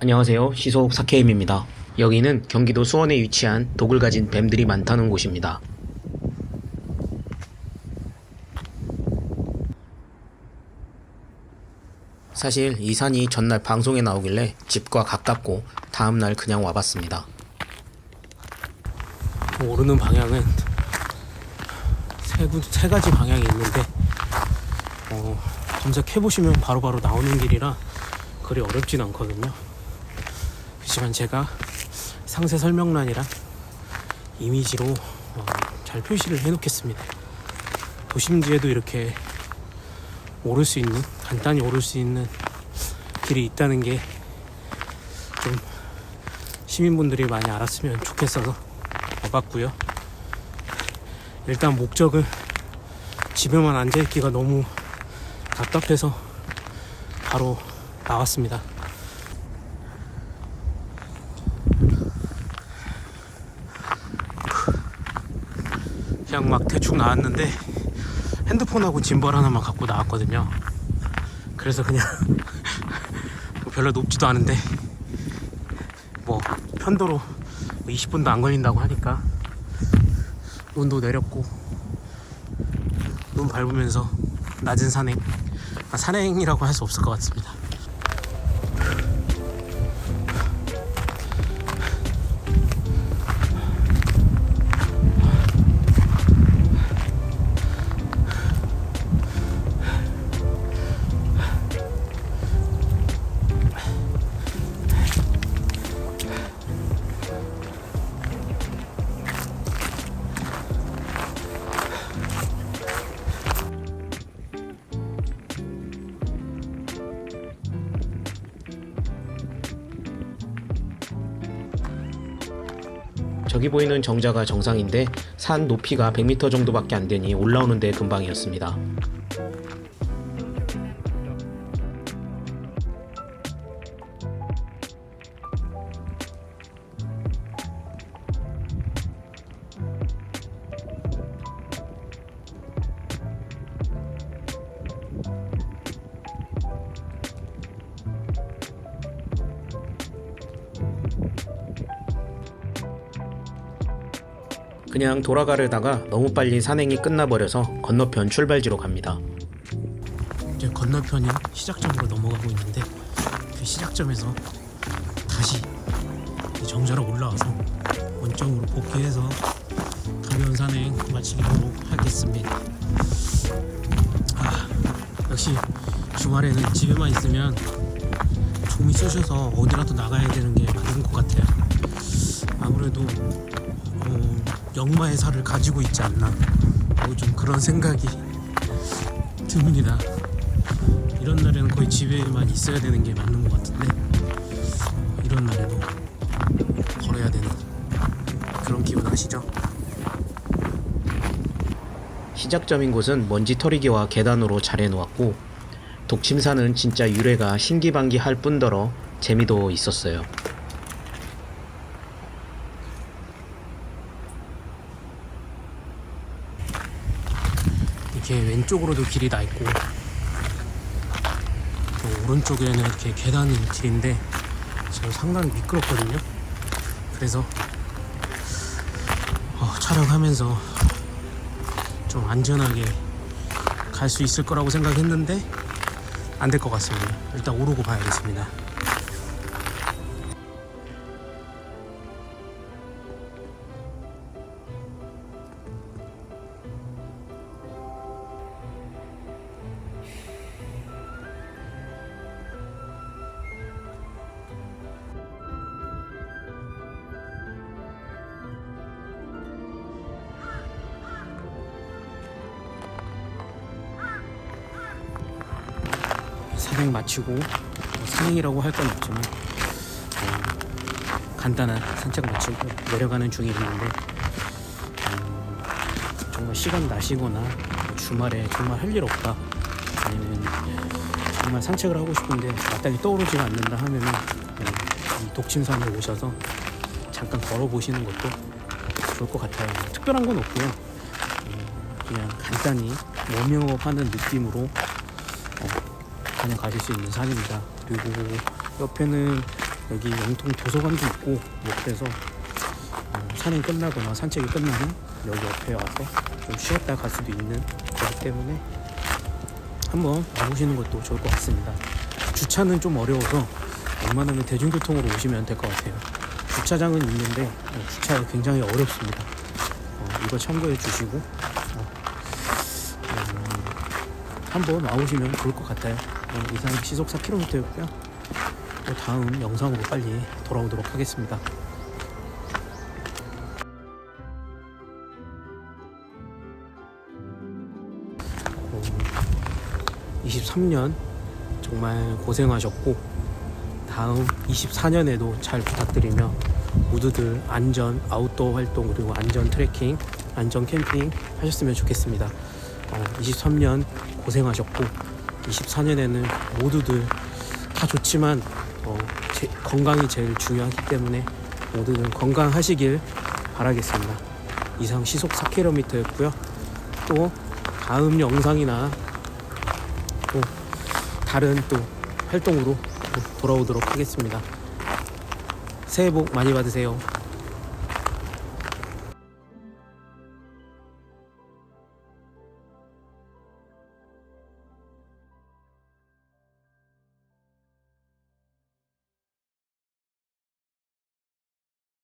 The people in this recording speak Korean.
안녕하세요. 시속 사케임입니다. 여기는 경기도 수원에 위치한 독을 가진 뱀들이 많다는 곳입니다. 사실 이 산이 전날 방송에 나오길래 집과 가깝고 다음날 그냥 와봤습니다. 오르는 방향은 세, 군- 세 가지 방향이 있는데 어, 검색해보시면 바로바로 나오는 길이라 그리 어렵진 않거든요. 그렇지만 제가 상세 설명란이랑 이미지로 어, 잘 표시를 해놓겠습니다. 도심지에도 이렇게 오를 수 있는 간단히 오를 수 있는 길이 있다는 게 좀 시민분들이 많이 알았으면 좋겠어서 와봤고요. 일단 목적은 집에만 앉아있기가 너무 답답해서 바로 나왔습니다. 그냥 막 대충 나왔는데 핸드폰하고 짐벌 하나만 갖고 나왔거든요. 그래서 그냥 뭐 별로 높지도 않은데 뭐 편도로 20분도 안 걸린다고 하니까 눈도 내렸고 눈 밟으면서 낮은 산행 아, 산행이라고 할 수 없을 것 같습니다. 저기 보이는 정자가 정상인데 산 높이가 100m 정도밖에 안 되니 올라오는데 금방이었습니다. 그냥 돌아가려다가 너무 빨리 산행이 끝나버려서 건너편 출발지로 갑니다. 이제 건너편인 시작점으로 넘어가고 있는데 그 시작점에서 다시 이 정자로 올라와서 원점으로 복귀해서 가벼운 산행 마치도록 하겠습니다. 아, 역시 주말에는 집에만 있으면 좀이 쑤셔서 어디라도 나가야 되는 게 맞는 것 같아요. 아무래도 어, 역마의 살을 가지고 있지 않나 뭐 좀 그런 생각이 듭니다. 이런 날에는 거의 집에만 있어야 되는 게 맞는 것 같은데 이런 날에도 걸어야 되는 그런 기분 아시죠? 시작점인 곳은 먼지 털이기와 계단으로 잘 해놓았고 독침산은 진짜 유래가 신기반기할 뿐더러 재미도 있었어요. 이렇게 왼쪽으로도 길이 나 있고 또 오른쪽에는 이렇게 계단 길인데 지금 상당히 미끄럽거든요. 그래서 어, 촬영하면서 좀 안전하게 갈 수 있을 거라고 생각했는데 안 될 것 같습니다. 일단 오르고 봐야겠습니다. 산행 마치고 뭐 산행이라고 할 건 없지만 어, 간단한 산책 마치고 내려가는 중에 있는데 음, 정말 시간 나시거나 뭐 주말에 정말 할 일 없다 아니면 정말 산책을 하고 싶은데 마땅히 떠오르지가 않는다 하면은 음, 이 독침산에 오셔서 잠깐 걸어보시는 것도 좋을 것 같아요. 특별한 건 없고요. 음, 그냥 간단히 워밍업 하는 느낌으로 어, 그냥 가실 수 있는 산입니다. 그리고 옆에는 여기 영통 도서관도 있고 뭐 그래서 어, 산행 끝나거나 산책이 끝나면 여기 옆에 와서 좀 쉬었다 갈 수도 있는 거기 때문에 한번 와보시는 것도 좋을 것 같습니다. 주차는 좀 어려워서 웬만하면 대중교통으로 오시면 될 것 같아요. 주차장은 있는데 어, 주차가 굉장히 어렵습니다. 어, 이거 참고해 주시고 어, 음, 한번 와보시면 좋을 것 같아요. 어, 이상 시속 4km였고요. 또 다음 영상으로 빨리 돌아오도록 하겠습니다. 어, 23년 정말 고생하셨고 다음 24년에도 잘 부탁드리며 모두들 안전 아웃도어 활동 그리고 안전 트레킹, 안전 캠핑 하셨으면 좋겠습니다. 어, 23년 고생하셨고 24년에는 모두들 다 좋지만 어, 제- 건강이 제일 중요하기 때문에 모두들 건강하시길 바라겠습니다. 이상 시속 4km였고요. 또 다음 영상이나 또 다른 또 활동으로 또 돌아오도록 하겠습니다. 새해 복 많이 받으세요.